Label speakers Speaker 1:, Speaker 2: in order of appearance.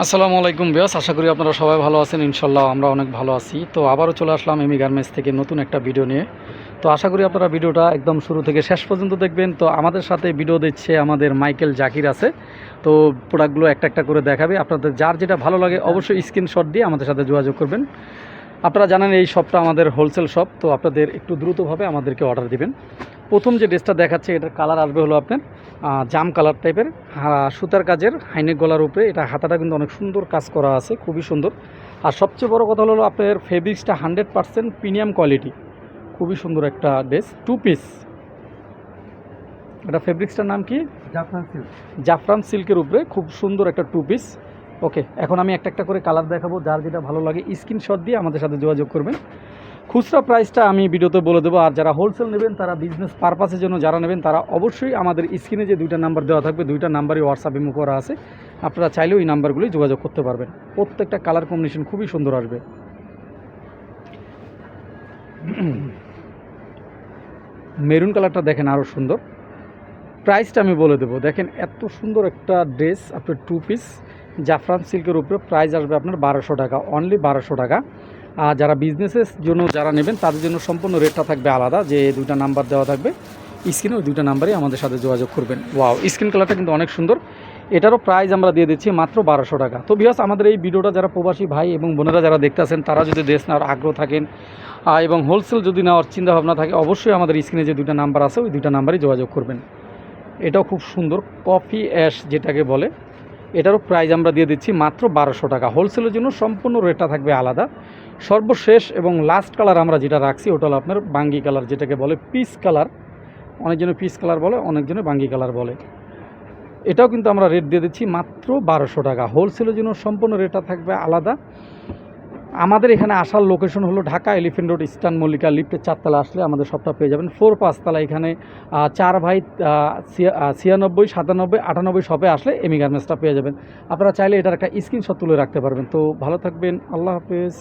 Speaker 1: আসসালামু আলাইকুম বেয়াস আশা করি আপনারা সবাই ভালো আছেন, ইনশাল্লাহ আমরা অনেক ভালো আছি। তো আবারও চলে আসলাম এমি গার্মেন্টস থেকে নতুন একটা ভিডিও নিয়ে। তো আশা করি আপনারা ভিডিওটা একদম শুরু থেকে শেষ পর্যন্ত দেখবেন। তো আমাদের সাথে ভিডিও দিচ্ছে আমাদের মাইকেল জাকির আছে। তো প্রোডাক্টগুলো একটা একটা করে দেখাবে। আপনাদের যার যেটা ভালো লাগে অবশ্যই স্ক্রিনশট দিয়ে আমাদের সাথে যোগাযোগ করবেন। আপনারা জানেন এই শপটা আমাদের হোলসেল শপ তো আপনাদের একটু দ্রুতভাবে আমাদেরকে অর্ডার দিবেন। প্রথম যে ড্রেসটা দেখাচ্ছে এটার কালার আসবে হলো আপনার জাম কালার টাইপের সুতার কাজের হাইনেক গলার উপরে এটা হাতাটা কিন্তু অনেক সুন্দর কাজ করা আছে খুবই সুন্দর। আর সবচেয়ে বড় কথা হলো আপনার ফেব্রিক্সটা হান্ড্রেড পার্সেন্ট প্রিমিয়াম কোয়ালিটি খুবই সুন্দর একটা ড্রেস টু পিস এটা ফেব্রিক্সটার নাম কি?
Speaker 2: জাফরান সিল্ক।
Speaker 1: জাফরান সিল্কের উপরে খুব সুন্দর একটা টু পিস ওকে, এখন আমি একটা একটা করে কালার দেখাবো, যার যেটা ভালো লাগে স্ক্রিনশট দিয়ে আমাদের সাথে যোগাযোগ করবেন। খুচরা প্রাইসটা আমি ভিডিওতে বলে দেবো, আর যারা হোলসেল নেবেন, তারা বিজনেস পারপাসের জন্য যারা নেবেন, তারা অবশ্যই আমাদের স্ক্রিনে যে দুইটা নাম্বার দেওয়া থাকবে, দুইটা নাম্বারই হোয়াটসঅ্যাপ ইমো করা আছে, আপনারা চাইলেও ওই নাম্বারগুলি যোগাযোগ করতে পারবেন। প্রত্যেকটা কালার কম্বিনেশন খুবই সুন্দর আসবে। মেরুন কালারটা দেখেন আরও সুন্দর। প্রাইসটা আমি বলে দেবো, দেখেন এত সুন্দর একটা ড্রেস আপনার টু পিস জাফরান সিল্কের উপরে প্রাইস আসবে আপনার বারোশো টাকা অনলি বারোশো টাকা। আর যারা বিজনেসের জন্য যারা নেবেন, তাদের জন্য সম্পূর্ণ রেটটা থাকবে আলাদা, যে দুইটা নাম্বার দেওয়া থাকবে। স্ক্রিনে ওই দুইটা নাম্বারই আমাদের সাথে যোগাযোগ করবেন। ওয়াও স্ক্রিন কালারটা কিন্তু অনেক সুন্দর। এটারও প্রাইস আমরা দিয়ে দিচ্ছি মাত্র বারোশো টাকা। তো বিয়াস আমাদের এই ভিডিওটা যারা প্রবাসী ভাই এবং বোনেরা যারা দেখতেছেন তারা যদি দেশ নেওয়ার আগ্রহ থাকেন এবং হোলসেল যদি নেওয়ার চিন্তাভাবনা থাকে, অবশ্যই আমাদের স্ক্রিনে যে দুইটা নাম্বার আছে, ওই দুইটা নাম্বারই যোগাযোগ করবেন। এটাও খুব সুন্দর কফি অ্যাশ যেটাকে বলে। এটারও প্রাইস আমরা দিয়ে দিচ্ছি মাত্র বারোশো টাকা। হোলসেলের জন্য সম্পূর্ণ রেটটা থাকবে আলাদা। সর্বশেষ এবং লাস্ট কালার আমরা যেটা রাখছি, ওটা হলো আপনার বাঙ্গি কালার যেটাকে বলে পিস কালার অনেকজনে পিস কালার বলে, অনেকজনে বাঙ্গি কালার বলে। এটাও কিন্তু আমরা রেট দিয়ে দিচ্ছি মাত্র বারোশো টাকা। হোলসেলের জন্য সম্পূর্ণ রেটটা থাকবে আলাদা। আমাদের এখানে আসার লোকেশন হলো Dhaka elephant road eastern Mallika লিফ্টের চারতলা আসলে আমাদের সবটা পেয়ে যাবেন। ফোর পাঁচতলা এখানে চার ভাই ছিয়ানব্বই, সাতানব্বই, আটানব্বই শপে আসলে এমি গার্মেন্টসটা পেয়ে যাবেন। আপনারা চাইলে এটার একটা স্ক্রিনশট তুলে রাখতে পারবেন। তো ভালো থাকবেন, আল্লাহ হাফেজ।